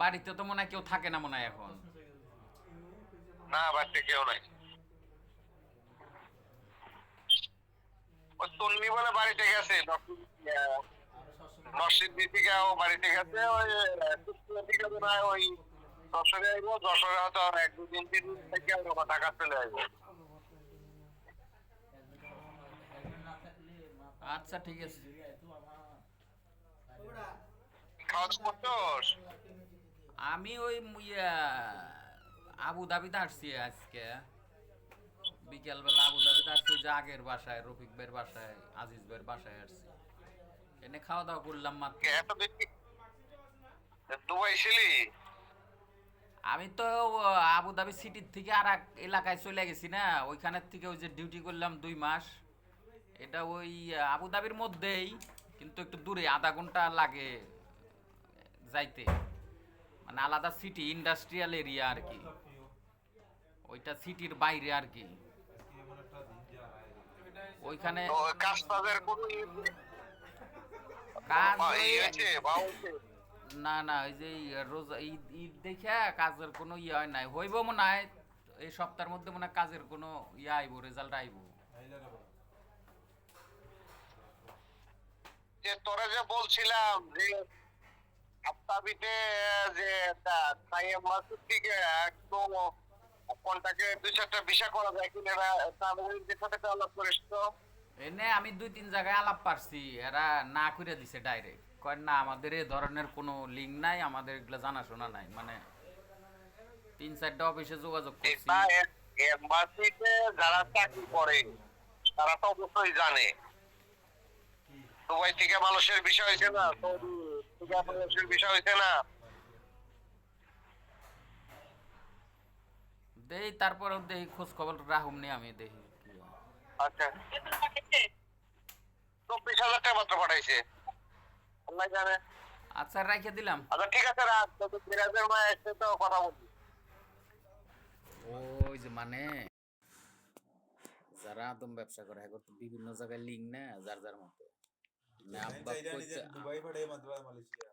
বাড়িতে তো মনে হয় কেউ থাকে না মনে হয় এখন। না বাড়িতে কেউ নাই। তন্নি বলে বাড়িতে গেছে নরসিং দীপিকাও বাড়িতে গেছে ওই দীপিকা তো নয় ওই দশরে আইব দশরে হয়তো আর এক দুদিন তিন দিন থেকে ওরা ঢাকা চলে আসব আচ্ছা ঠিক আছে। খাওয়া দাওয়া করছোস? আমি ওই আবু ধাবিতে আসছি আজকে। বিকেলবেলা আবু ধাবিতে আসছি যে আগের বাসায় রফিক ভাইয়ের বাসায় আজিজ ভাইয়ের বাসায় আসছি। এনে খাওয়া দাওয়া করলাম মাত্র। দুবাই ছিলি আমি তো আবু ধাবি সিটির থেকে আর এক এলাকায় চলে গেছি না ওইখানের থেকে ওই যে ডিউটি করলাম দুই মাস। এটা ওই আবু ধাবির মধ্যেই কিন্তু একটু দূরে আধা ঘণ্টা লাগে যাইতে। মানে আলাদা সিটি ইন্ডাস্ট্রিয়াল এরিয়া আর কি। ওইটা সিটির বাইরে আর কি। ওইখানে তো কাজ তাদের কোনো ই কাজ বা ওই- ই হয়েছে বা হয়েছে? না না ওই যে রোজা ঈদ ঈদ দেখে কাজের কোনো ইয়ে হয় নাই। হইব মনে হয় এই সপ্তাহের মধ্যে মনে হয় কাজের কোনো ইয়ে আইব রেজাল্ট আইব। যে তোরা যে বলছিলাম যে আফতাবিতে যে মাসুদ থেকে কন্টাকে দুই চারটা বিষয় করা যায় কিনা এরা তাদের সাথে আলাপ করিস তো এনে আমি দুই তিন জায়গায় আলাপ পারছি এরা না করে দিছে ডাইরেক্ট কয় না আমাদের এই ধরনের কোনো লিঙ্ক নাই আমাদের এগুলো জানাশোনা নাই। মানে তিন চারটা অফিসে যোগাযোগ করছি। এম্বাসিতে যারা চাকরি করে তারা তো অবশ্যই জানে। দুবাই থেকে মানুষের বিষয় হয়েছে না বিষয় হয়েছে না। দেই তারপরে দেখি খোঁজ খবর রাহুম নি আমি দেখি কি হয়। আচ্ছা। চব্বিশ হাজার টাকা মাত্র পাঠাইছে। আল্লাহ জানে। আচ্ছা রাখে দিলাম। আচ্ছা ঠিক আছে মা এসে তো কথা ওই যে মানে যারা আদম ব্যবসা করে এখন বিভিন্ন জায়গায় লিঙ্ক না যার যার মতো। ഞാൻ ദുബായ് പടയ മദ്ബ മലേഷ്യ